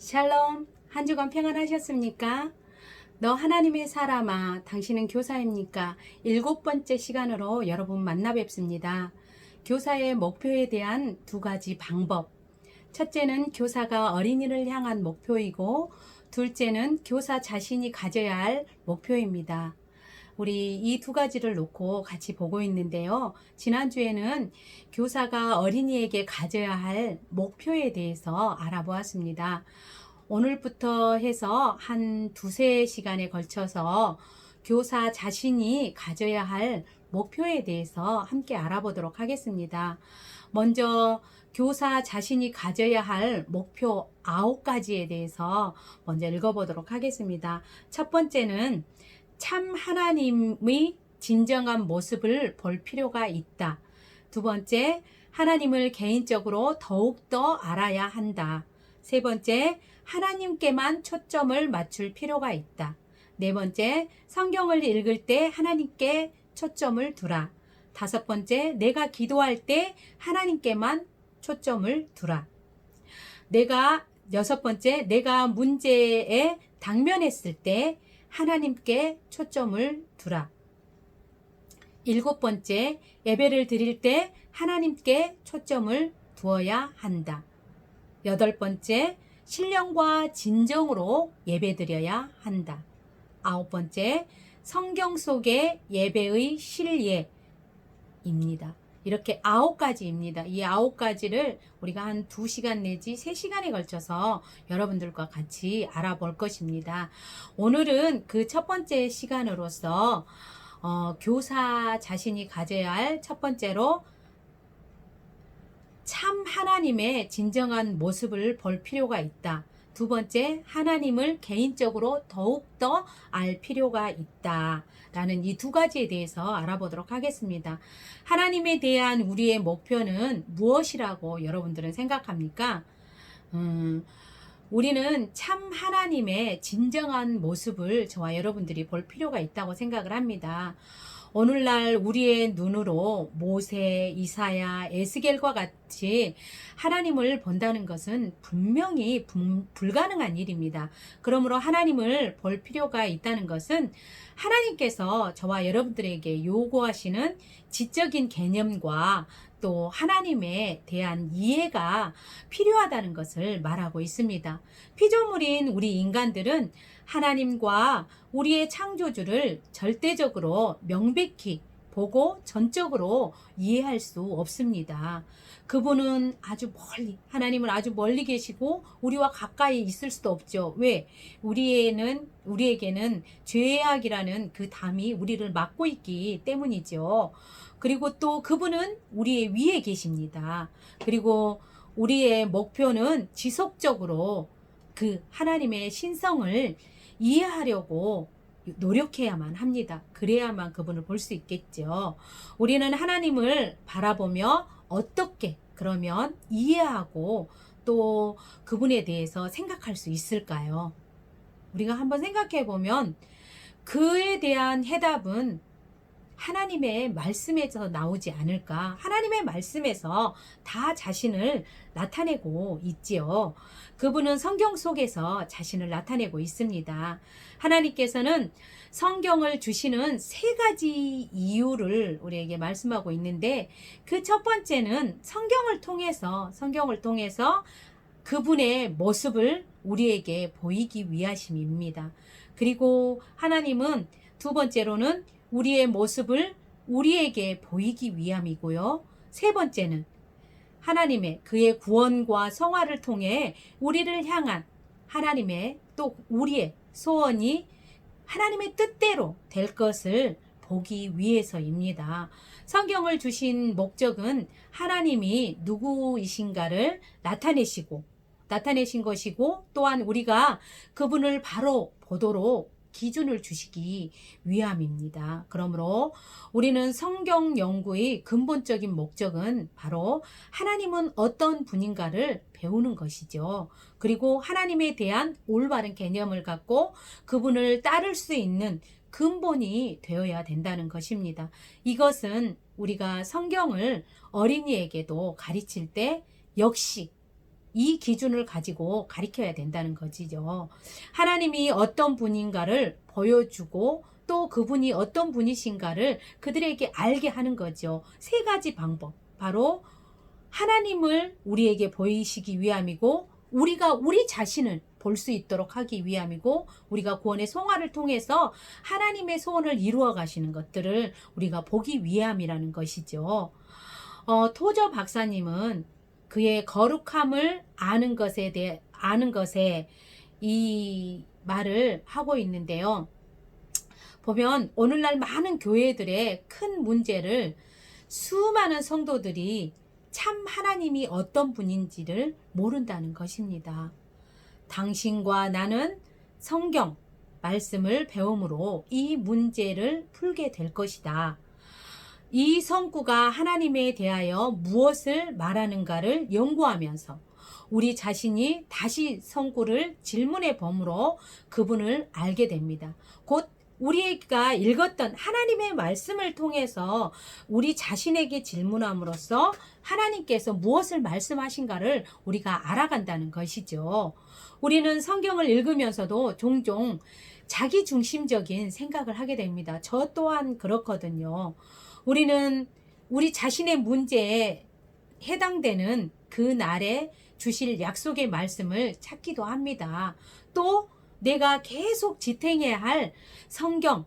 샬롬, 한 주간 평안하셨습니까? 너 하나님의 사람아, 당신은 교사입니까? 일곱 번째 시간으로 여러분 만나 뵙습니다. 교사의 목표에 대한 두 가지 방법. 첫째는 교사가 어린이를 향한 목표이고, 둘째는 교사 자신이 가져야 할 목표입니다. 우리 이 두 가지를 놓고 같이 보고 있는데요. 지난주에는 교사가 어린이에게 가져야 할 목표에 대해서 알아보았습니다. 오늘부터 해서 한 두세 시간에 걸쳐서 교사 자신이 가져야 할 목표에 대해서 함께 알아보도록 하겠습니다. 먼저 교사 자신이 가져야 할 목표 아홉 가지에 대해서 먼저 읽어보도록 하겠습니다. 첫 번째는 참 하나님의 진정한 모습을 볼 필요가 있다. 두 번째, 하나님을 개인적으로 더욱더 알아야 한다. 세 번째, 하나님께만 초점을 맞출 필요가 있다. 네 번째, 성경을 읽을 때 하나님께 초점을 두라. 다섯 번째, 내가 기도할 때 하나님께만 초점을 두라. 내가 여섯 번째, 내가 문제에 당면했을 때 하나님께 초점을 두라. 일곱 번째, 예배를 드릴 때 하나님께 초점을 두어야 한다. 여덟 번째, 신령과 진정으로 예배 드려야 한다. 아홉 번째, 성경 속의 예배의 신뢰입니다. 이렇게 아홉 가지입니다. 이 아홉 가지를 우리가 한 두 시간 내지 세 시간에 걸쳐서 여러분들과 같이 알아볼 것입니다. 오늘은 그 첫 번째 시간으로서 어, 교사 자신이 가져야 할 첫 번째로 참 하나님의 진정한 모습을 볼 필요가 있다. 두 번째, 하나님을 개인적으로 더욱더 알 필요가 있다. 라는 이 두 가지에 대해서 알아보도록 하겠습니다. 하나님에 대한 우리의 목표는 무엇이라고 여러분들은 생각합니까? 음, 우리는 참 하나님의 진정한 모습을 저와 여러분들이 볼 필요가 있다고 생각을 합니다. 오늘날 우리의 눈으로 모세, 이사야, 에스겔과 같 이 하나님을 본다는 것은 분명히 불- 불가능한 일입니다. 그러므로 하나님을 볼 필요가 있다는 것은 하나님께서 저와 여러분들에게 요구하시는 지적인 개념과 또 하나님에 대한 이해가 필요하다는 것을 말하고 있습니다. 피조물인 우리 인간들은 하나님과 우리의 창조주를 절대적으로 명백히 보고 전적으로 이해할 수 없습니다. 그분은 아주 멀리, 하나님은 아주 멀리 계시고 우리와 가까이 있을 수도 없죠. 왜? 우리에는, 우리에게는 죄악이라는 그 담이 우리를 막고 있기 때문이죠. 그리고 또 그분은 우리의 위에 계십니다. 그리고 우리의 목표는 지속적으로 그 하나님의 신성을 이해하려고 노력해야만 합니다. 그래야만 그분을 볼 수 있겠죠. 우리는 하나님을 바라보며 어떻게 그러면 이해하고 또 그분에 대해서 생각할 수 있을까요? 우리가 한번 생각해 보면 그에 대한 해답은 하나님의 말씀에서 나오지 않을까. 하나님의 말씀에서 다 자신을 나타내고 있지요. 그분은 성경 속에서 자신을 나타내고 있습니다. 하나님께서는 성경을 주시는 세 가지 이유를 우리에게 말씀하고 있는데 그 첫 번째는 성경을 통해서 성경을 통해서 그분의 모습을 우리에게 보이기 위하심입니다. 그리고 하나님은 두 번째로는 우리의 모습을 우리에게 보이기 위함이고요. 세 번째는 하나님의 그의 구원과 성화를 통해 우리를 향한 하나님의 또 우리의 소원이 하나님의 뜻대로 될 것을 보기 위해서입니다. 성경을 주신 목적은 하나님이 누구이신가를 나타내시고 나타내신 것이고 또한 우리가 그분을 바로 보도록 기준을 주시기 위함입니다. 그러므로 우리는 성경 연구의 근본적인 목적은 바로 하나님은 어떤 분인가를 배우는 것이죠. 그리고 하나님에 대한 올바른 개념을 갖고 그분을 따를 수 있는 근본이 되어야 된다는 것입니다. 이것은 우리가 성경을 어린이에게도 가르칠 때 역시 이 기준을 가지고 가리켜야 된다는 거지요. 하나님이 어떤 분인가를 보여주고 또 그분이 어떤 분이신가를 그들에게 알게 하는 거죠. 세 가지 방법. 바로 하나님을 우리에게 보이시기 위함이고 우리가 우리 자신을 볼 수 있도록 하기 위함이고 우리가 구원의 송화를 통해서 하나님의 소원을 이루어 가시는 것들을 우리가 보기 위함이라는 것이죠. 어, 토저 박사님은 그의 거룩함을 아는 것에 대해 아는 것에 이 말을 하고 있는데요. 보면 오늘날 많은 교회들의 큰 문제를 수많은 성도들이 참 하나님이 어떤 분인지를 모른다는 것입니다. 당신과 나는 성경 말씀을 배움으로 이 문제를 풀게 될 것이다. 이 성구가 하나님에 대하여 무엇을 말하는가를 연구하면서 우리 자신이 다시 성구를 질문해 봄으로 그분을 알게 됩니다. 곧 우리가 읽었던 하나님의 말씀을 통해서 우리 자신에게 질문함으로써 하나님께서 무엇을 말씀하신가를 우리가 알아간다는 것이죠. 우리는 성경을 읽으면서도 종종 자기 중심적인 생각을 하게 됩니다. 저 또한 그렇거든요. 우리는 우리 자신의 문제에 해당되는 그 날에 주실 약속의 말씀을 찾기도 합니다. 또 내가 계속 지탱해야 할 성경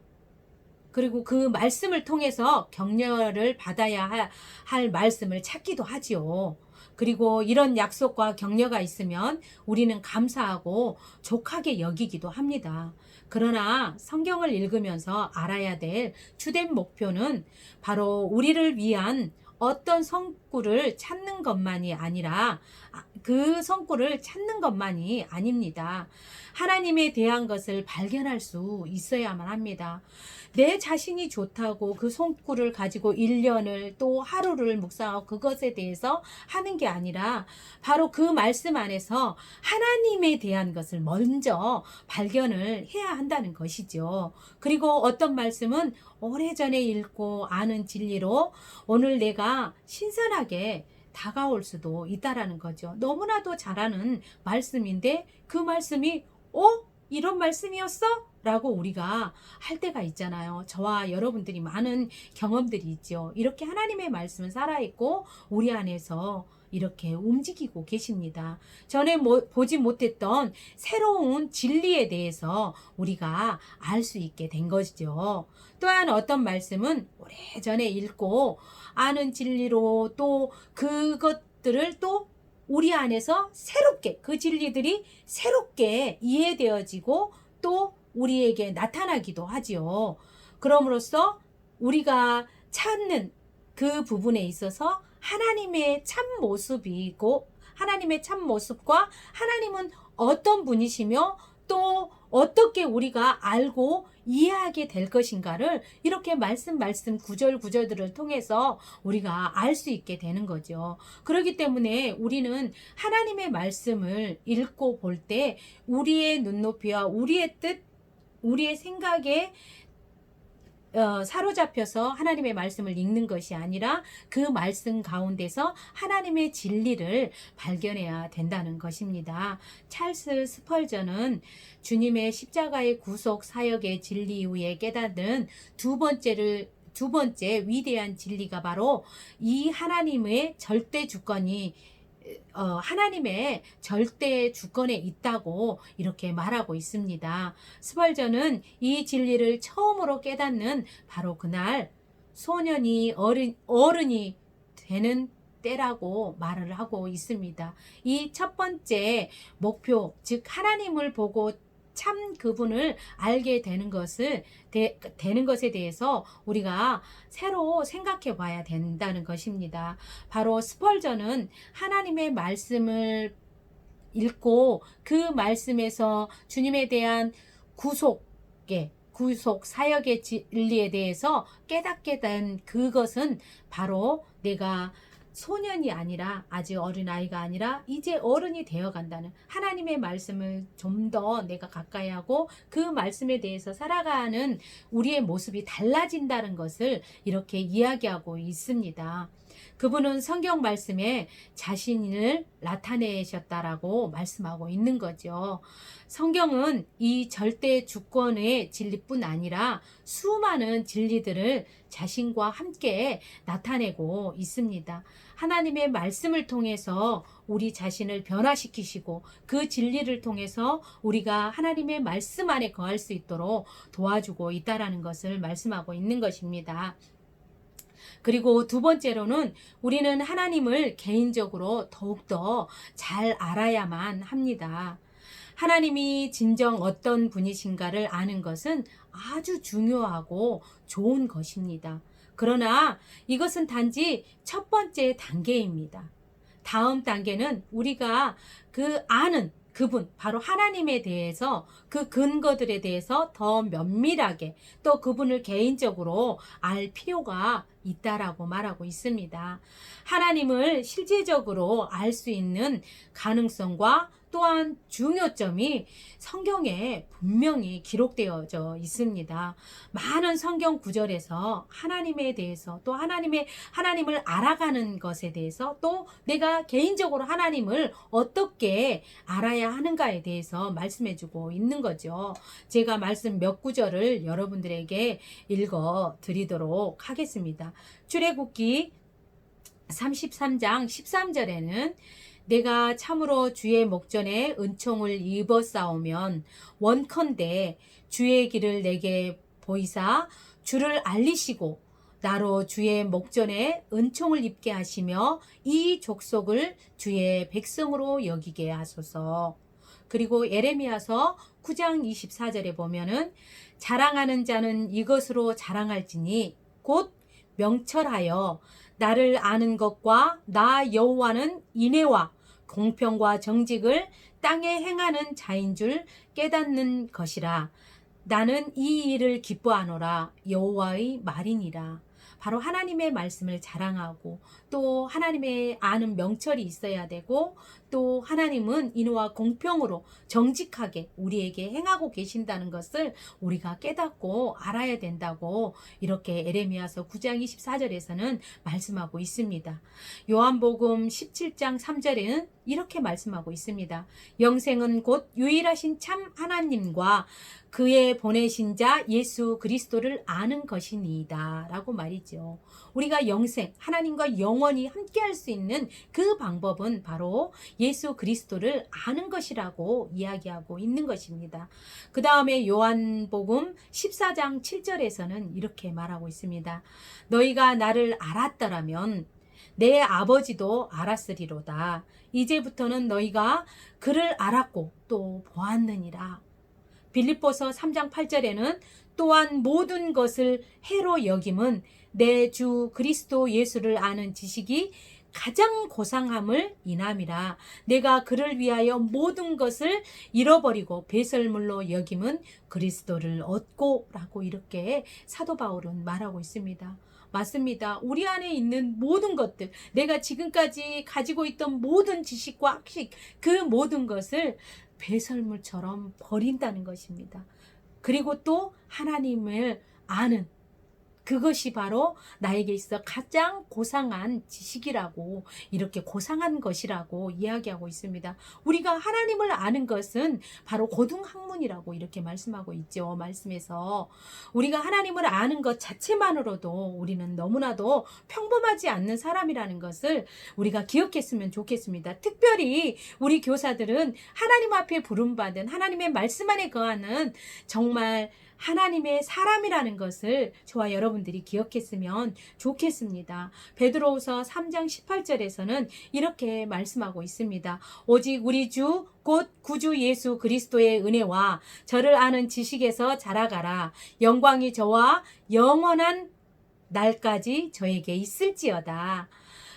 그리고 그 말씀을 통해서 격려를 받아야 할, 할 말씀을 찾기도 하지요. 그리고 이런 약속과 격려가 있으면 우리는 감사하고 족하게 여기기도 합니다. 그러나 성경을 읽으면서 알아야 될 주된 목표는 바로 우리를 위한 어떤 성구를 찾는 것만이 아니라 그 성구를 찾는 것만이 아닙니다. 하나님에 대한 것을 발견할 수 있어야만 합니다. 내 자신이 좋다고 그 성구를 가지고 1년을 또 하루를 묵상하고 그것에 대해서 하는 게 아니라 바로 그 말씀 안에서 하나님에 대한 것을 먼저 발견을 해야 한다는 것이죠. 그리고 어떤 말씀은 오래전에 읽고 아는 진리로 오늘 내가 신선하게 다가올 수도 있다라는 거죠. 너무나도 잘하는 말씀인데 그 말씀이 어? 이런 말씀이었어? 라고 우리가 할 때가 있잖아요. 저와 여러분들이 많은 경험들이 있죠. 이렇게 하나님의 말씀은 살아있고 우리 안에서 이렇게 움직이고 계십니다. 전에 뭐, 보지 못했던 새로운 진리에 대해서 우리가 알 수 있게 된 것이죠. 또한 어떤 말씀은 오래전에 읽고 아는 진리로 또 그것들을 또 우리 안에서 새롭게 그 진리들이 새롭게 이해되어지고 또 우리에게 나타나기도 하지요. 그럼으로써 우리가 찾는 그 부분에 있어서 하나님의 참 모습이고 하나님의 참 모습과 하나님은 어떤 분이시며 또 어떻게 우리가 알고 이해하게 될 것인가를 이렇게 말씀 말씀 구절 구절들을 통해서 우리가 알 수 있게 되는 거죠. 그렇기 때문에 우리는 하나님의 말씀을 읽고 볼 때 우리의 눈높이와 우리의 뜻, 우리의 생각에 어, 사로잡혀서 하나님의 말씀을 읽는 것이 아니라 그 말씀 가운데서 하나님의 진리를 발견해야 된다는 것입니다. 찰스 스펄전은 주님의 십자가의 구속 사역의 진리 이후에 깨닫는 두 번째를 두 번째 위대한 진리가 바로 이 하나님의 절대 주권이 어, 하나님의 절대 주권에 있다고 이렇게 말하고 있습니다. 스벌전은 이 진리를 처음으로 깨닫는 바로 그날 소년이 어른, 어른이 되는 때라고 말을 하고 있습니다. 이 첫 번째 목표, 즉 하나님을 보고 참 그분을 알게 되는 것을 되, 되는 것에 대해서 우리가 새로 생각해 봐야 된다는 것입니다. 바로 스펄전은 하나님의 말씀을 읽고 그 말씀에서 주님에 대한 구속에 구속 사역의 진리에 대해서 깨닫게 된 그것은 바로 내가 소년이 아니라 아직 어린 아이가 아니라 이제 어른이 되어 간다는 하나님의 말씀을 좀 더 내가 가까이 하고 그 말씀에 대해서 살아가는 우리의 모습이 달라진다는 것을 이렇게 이야기하고 있습니다. 그분은 성경 말씀에 자신을 나타내셨다라고 말씀하고 있는 거죠. 성경은 이 절대 주권의 진리뿐 아니라 수많은 진리들을 자신과 함께 나타내고 있습니다. 하나님의 말씀을 통해서 우리 자신을 변화시키시고 그 진리를 통해서 우리가 하나님의 말씀 안에 거할 수 있도록 도와주고 있다라는 것을 말씀하고 있는 것입니다. 그리고 두 번째로는 우리는 하나님을 개인적으로 더욱더 잘 알아야만 합니다. 하나님이 진정 어떤 분이신가를 아는 것은 아주 중요하고 좋은 것입니다. 그러나 이것은 단지 첫 번째 단계입니다. 다음 단계는 우리가 그 아는 그분, 바로 하나님에 대해서 그 근거들에 대해서 더 면밀하게 또 그분을 개인적으로 알 필요가 있다라고 말하고 있습니다. 하나님을 실제적으로 알 수 있는 가능성과 또한 중요점이 성경에 분명히 기록되어져 있습니다. 많은 성경 구절에서 하나님에 대해서 또 하나님의 하나님을 알아가는 것에 대해서 또 내가 개인적으로 하나님을 어떻게 알아야 하는가에 대해서 말씀해 주고 있는 거죠. 제가 말씀 몇 구절을 여러분들에게 읽어 드리도록 하겠습니다. 출애굽기 33장 13절에는 내가 참으로 주의 목전에 은총을 입어 싸우면 원컨대 주의 길을 내게 보이사 주를 알리시고 나로 주의 목전에 은총을 입게 하시며 이 족속을 주의 백성으로 여기게 하소서. 그리고 에레미야서 9장 24절에 보면은 자랑하는 자는 이것으로 자랑할지니 곧 명철하여 나를 아는 것과 나 여호와는 인애와 공평과 정직을 땅에 행하는 자인 줄 깨닫는 것이라. 나는 이 일을 기뻐하노라. 여호와의 말이니라. 바로 하나님의 말씀을 자랑하고 또 하나님의 아는 명철이 있어야 되고 또 하나님은 인호와 공평으로 정직하게 우리에게 행하고 계신다는 것을 우리가 깨닫고 알아야 된다고 이렇게 에레미야서 9장 24절에서는 말씀하고 있습니다. 요한복음 17장 3절에는 이렇게 말씀하고 있습니다. 영생은 곧 유일하신 참 하나님과 그의 보내신 자 예수 그리스도를 아는 것이니이다. 라고 말이죠. 우리가 영생, 하나님과 영원히 함께 할 수 있는 그 방법은 바로 예수 그리스도를 아는 것이라고 이야기하고 있는 것입니다. 그 다음에 요한복음 14장 7절에서는 이렇게 말하고 있습니다. 너희가 나를 알았더라면 내 아버지도 알았으리로다. 이제부터는 너희가 그를 알았고 또 보았느니라. 빌립보서 3장 8절에는 또한 모든 것을 해로 여김은 내 주 그리스도 예수를 아는 지식이 가장 고상함을 인함이라 내가 그를 위하여 모든 것을 잃어버리고 배설물로 여김은 그리스도를 얻고라고 이렇게 사도 바울은 말하고 있습니다. 맞습니다. 우리 안에 있는 모든 것들, 내가 지금까지 가지고 있던 모든 지식과 학식, 그 모든 것을 배설물처럼 버린다는 것입니다. 그리고 또 하나님을 아는 그것이 바로 나에게 있어 가장 고상한 지식이라고 이렇게 고상한 것이라고 이야기하고 있습니다. 우리가 하나님을 아는 것은 바로 고등학문이라고 이렇게 말씀하고 있죠. 말씀에서 우리가 하나님을 아는 것 자체만으로도 우리는 너무나도 평범하지 않는 사람이라는 것을 우리가 기억했으면 좋겠습니다. 특별히 우리 교사들은 하나님 앞에 부름받은 하나님의 말씀 안에 거하는 정말 하나님의 사람이라는 것을 저와 여러분들이 기억했으면 좋겠습니다. 베드로후서 3장 18절에서는 이렇게 말씀하고 있습니다. 오직 우리 주 곧 구주 예수 그리스도의 은혜와 저를 아는 지식에서 자라가라. 영광이 저와 영원한 날까지 저에게 있을지어다.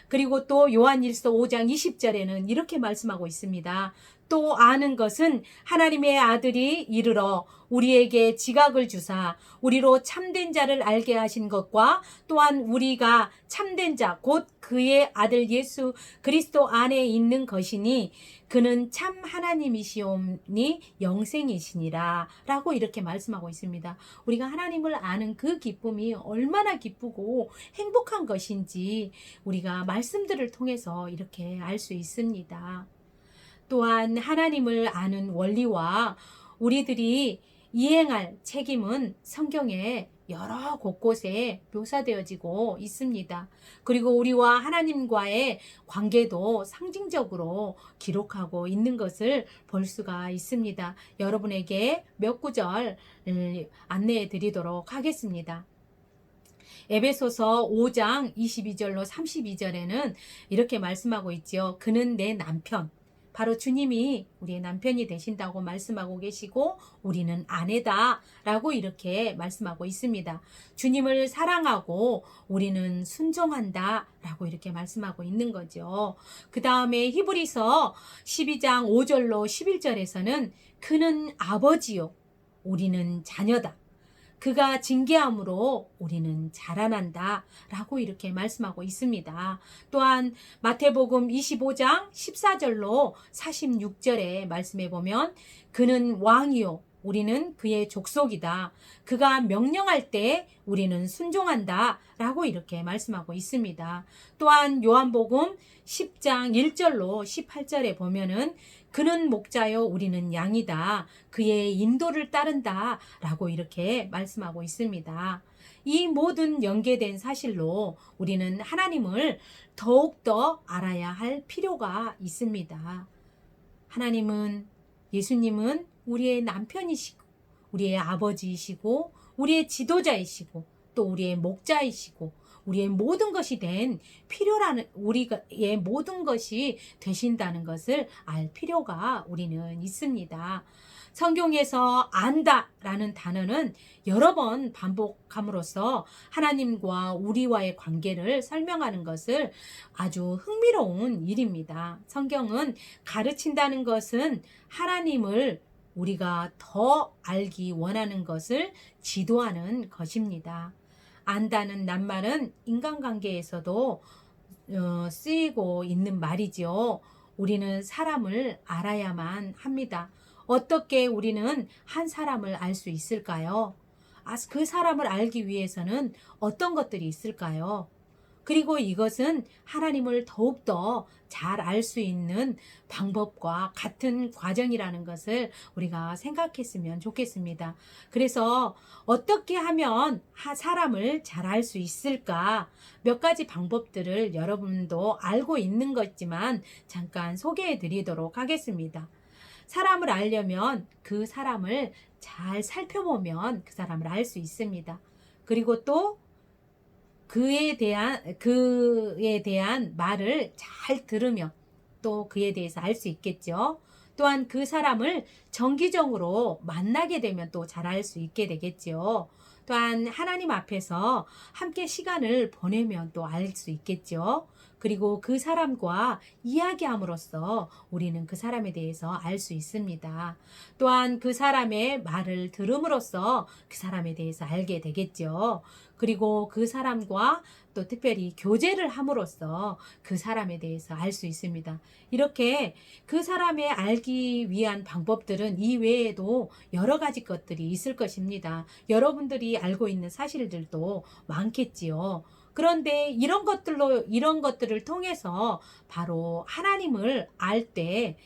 그리고 또 요한일서 5장 20절에는 이렇게 말씀하고 있습니다. 또 아는 것은 하나님의 아들이 이르러 우리에게 지각을 주사 우리로 참된 자를 알게 하신 것과 또한 우리가 참된 자 곧 그의 아들 예수 그리스도 안에 있는 것이니 그는 참 하나님이시오니 영생이시니라 라고 이렇게 말씀하고 있습니다. 우리가 하나님을 아는 그 기쁨이 얼마나 기쁘고 행복한 것인지 우리가 말씀들을 통해서 이렇게 알 수 있습니다. 또한 하나님을 아는 원리와 우리들이 이행할 책임은 성경에 여러 곳곳에 묘사되어지고 있습니다. 그리고 우리와 하나님과의 관계도 상징적으로 기록하고 있는 것을 볼 수가 있습니다. 여러분에게 몇 구절 음, 안내해 드리도록 하겠습니다. 에베소서 5장 22절로 32절에는 이렇게 말씀하고 있지요. 그는 내 남편, 바로 주님이 우리의 남편이 되신다고 말씀하고 계시고 우리는 아내다 라고 이렇게 말씀하고 있습니다. 주님을 사랑하고 우리는 순종한다 라고 이렇게 말씀하고 있는 거죠. 그 다음에 히브리서 12장 5절로 11절에서는 그는 아버지요. 우리는 자녀다. 그가 징계함으로 우리는 자라난다. 라고 이렇게 말씀하고 있습니다. 또한 마태복음 25장 14절로 46절에 말씀해 보면 그는 왕이요. 우리는 그의 족속이다. 그가 명령할 때 우리는 순종한다. 라고 이렇게 말씀하고 있습니다. 또한 요한복음 10장 1절로 18절에 보면은 그는 목자요, 우리는 양이다. 그의 인도를 따른다. 라고 이렇게 말씀하고 있습니다. 이 모든 연계된 사실로 우리는 하나님을 더욱더 알아야 할 필요가 있습니다. 하나님은, 예수님은 우리의 남편이시고, 우리의 아버지이시고, 우리의 지도자이시고, 또 우리의 목자이시고, 우리의 모든 것이 된 필요라는 우리의 모든 것이 되신다는 것을 알 필요가 우리는 있습니다. 성경에서 안다라는 단어는 여러 번 반복함으로써 하나님과 우리와의 관계를 설명하는 것을 아주 흥미로운 일입니다. 성경은 가르친다는 것은 하나님을 우리가 더 알기 원하는 것을 지도하는 것입니다. 안다는 낱말은 인간관계에서도 어, 쓰이고 있는 말이지요. 우리는 사람을 알아야만 합니다. 어떻게 우리는 한 사람을 알 수 있을까요? 아, 그 사람을 알기 위해서는 어떤 것들이 있을까요? 그리고 이것은 하나님을 더욱더 잘 알 수 있는 방법과 같은 과정이라는 것을 우리가 생각했으면 좋겠습니다. 그래서 어떻게 하면 사람을 잘 알 수 있을까? 몇 가지 방법들을 여러분도 알고 있는 것지만 잠깐 소개해 드리도록 하겠습니다. 사람을 알려면 그 사람을 잘 살펴보면 그 사람을 알 수 있습니다. 그리고 또 그에 대한 그에 대한 말을 잘 들으면 또 그에 대해서 알 수 있겠죠. 또한 그 사람을 정기적으로 만나게 되면 또 잘 알 수 있게 되겠죠. 또한 하나님 앞에서 함께 시간을 보내면 또 알 수 있겠죠. 그리고 그 사람과 이야기함으로써 우리는 그 사람에 대해서 알 수 있습니다. 또한 그 사람의 말을 들음으로써 그 사람에 대해서 알게 되겠죠. 그리고 그 사람과 또 특별히 교제를 함으로써 그 사람에 대해서 알 수 있습니다. 이렇게 그 사람의 알기 위한 방법들은 이 외에도 여러 가지 것들이 있을 것입니다. 여러분들이 알고 있는 사실들도 많겠지요. 그런데 이런 것들로 이런 것들을 통해서 바로 하나님을 알때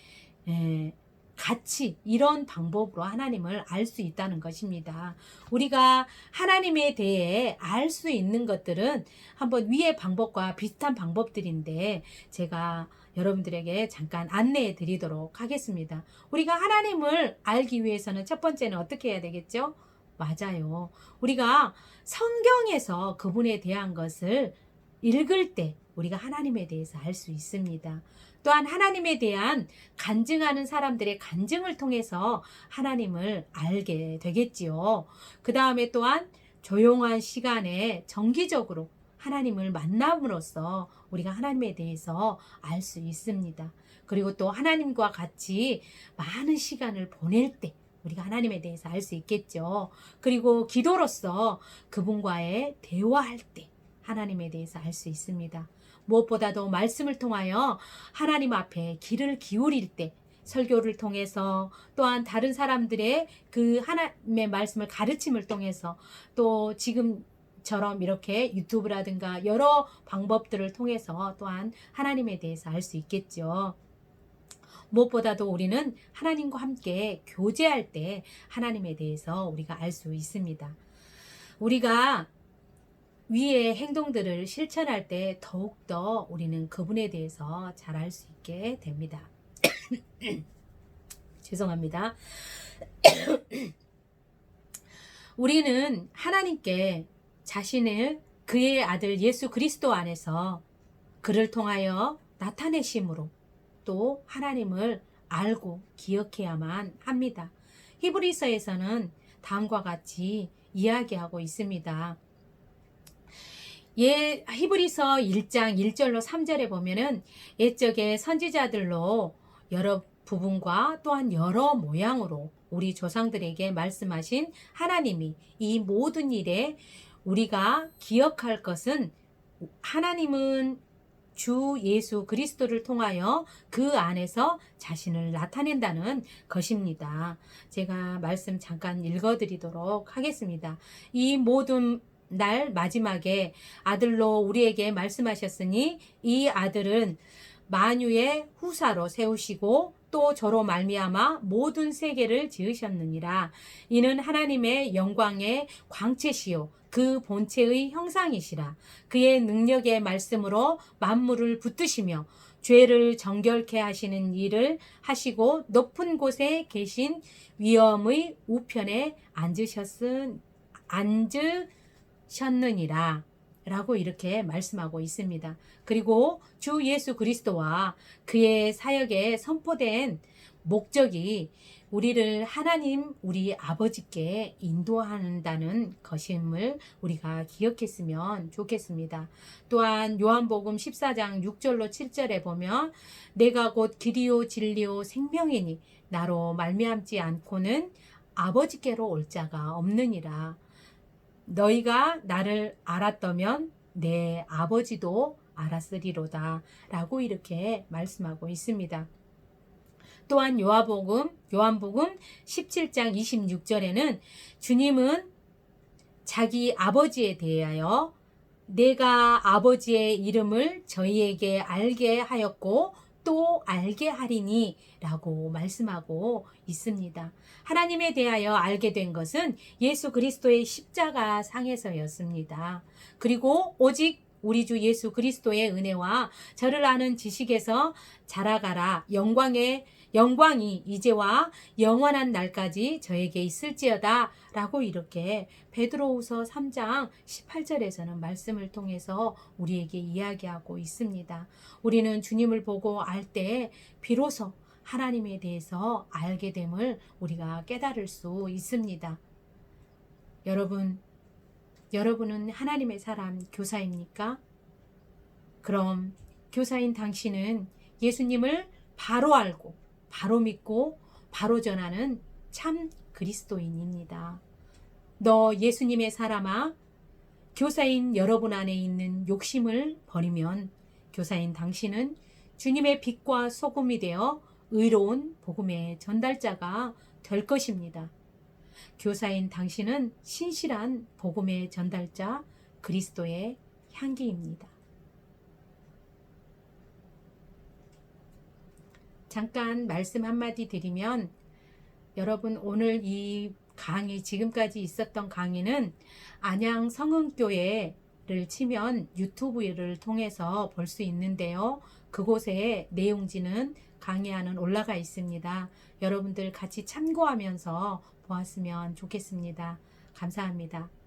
예, 같이 이런 방법으로 하나님을 알 수 있다는 것입니다. 우리가 하나님에 대해 알 수 있는 것들은 한번 위의 방법과 비슷한 방법들인데 제가 여러분들에게 잠깐 안내해 드리도록 하겠습니다. 우리가 하나님을 알기 위해서는 첫 번째는 어떻게 해야 되겠죠? 맞아요. 우리가 성경에서 그분에 대한 것을 읽을 때 우리가 하나님에 대해서 알 수 있습니다. 또한 하나님에 대한 간증하는 사람들의 간증을 통해서 하나님을 알게 되겠지요. 그 다음에 또한 조용한 시간에 정기적으로 하나님을 만남으로써 우리가 하나님에 대해서 알 수 있습니다. 그리고 또 하나님과 같이 많은 시간을 보낼 때 우리가 하나님에 대해서 알 수 있겠죠. 그리고 기도로서 그분과의 대화할 때 하나님에 대해서 알 수 있습니다. 무엇보다도 말씀을 통하여 하나님 앞에 귀를 기울일 때 설교를 통해서 또한 다른 사람들의 그 하나님의 말씀을 가르침을 통해서 또 지금 처럼 이렇게 유튜브라든가 여러 방법들을 통해서 또한 하나님에 대해서 알 수 있겠죠. 무엇보다도 우리는 하나님과 함께 교제할 때 하나님에 대해서 우리가 알 수 있습니다. 우리가 위의 행동들을 실천할 때 더욱더 우리는 그분에 대해서 잘 알 수 있게 됩니다. 죄송합니다. 우리는 하나님께 자신을 그의 아들 예수 그리스도 안에서 그를 통하여 나타내심으로 또 하나님을 알고 기억해야만 합니다. 히브리서에서는 다음과 같이 이야기하고 있습니다. 예, 히브리서 1장 1절로 3절에 보면은 옛적의 선지자들로 여러 부분과 또한 여러 모양으로 우리 조상들에게 말씀하신 하나님이 이 모든 일에 우리가 기억할 것은 하나님은 주 예수 그리스도를 통하여 그 안에서 자신을 나타낸다는 것입니다. 제가 말씀 잠깐 읽어드리도록 하겠습니다. 이 모든 날 마지막에 아들로 우리에게 말씀하셨으니 이 아들은 만유의 후사로 세우시고 또 저로 말미암아 모든 세계를 지으셨느니라 이는 하나님의 영광의 광채시요 그 본체의 형상이시라 그의 능력의 말씀으로 만물을 붙드시며 죄를 정결케 하시는 일을 하시고 높은 곳에 계신 위엄의 우편에 앉으셨은 앉으셨느니라 라고 이렇게 말씀하고 있습니다. 그리고 주 예수 그리스도와 그의 사역에 선포된 목적이 우리를 하나님 우리 아버지께 인도한다는 것임을 우리가 기억했으면 좋겠습니다. 또한 요한복음 14장 6절로 7절에 보면 내가 곧 길이요 진리요 생명이니 나로 말미암지 않고는 아버지께로 올 자가 없느니라. 너희가 나를 알았다면 내 아버지도 알았으리로다. 라고 이렇게 말씀하고 있습니다. 또한 요한복음, 요한복음 17장 26절에는 주님은 자기 아버지에 대하여 내가 아버지의 이름을 저희에게 알게 하였고 또 알게 하리니 라고 말씀하고 있습니다. 하나님에 대하여 알게 된 것은 예수 그리스도의 십자가 상에서였습니다. 그리고 오직 우리 주 예수 그리스도의 은혜와 저를 아는 지식에서 자라가라 영광의 영광이 이제와 영원한 날까지 저에게 있을지어다 라고 이렇게 베드로후서 3장 18절에서는 말씀을 통해서 우리에게 이야기하고 있습니다. 우리는 주님을 보고 알 때 비로소 하나님에 대해서 알게 됨을 우리가 깨달을 수 있습니다. 여러분, 여러분은 하나님의 사람 교사입니까? 그럼 교사인 당신은 예수님을 바로 알고 바로 믿고 바로 전하는 참 그리스도인입니다. 너 예수님의 사람아 교사인 여러분 안에 있는 욕심을 버리면 교사인 당신은 주님의 빛과 소금이 되어 의로운 복음의 전달자가 될 것입니다. 교사인 당신은 신실한 복음의 전달자 그리스도의 향기입니다. 잠깐 말씀 한마디 드리면 여러분 오늘 이 강의 지금까지 있었던 강의는 안양 성흥교회를 치면 유튜브를 통해서 볼 수 있는데요. 그곳에 내용지는 강의하는 올라가 있습니다. 여러분들 같이 참고하면서 보았으면 좋겠습니다. 감사합니다.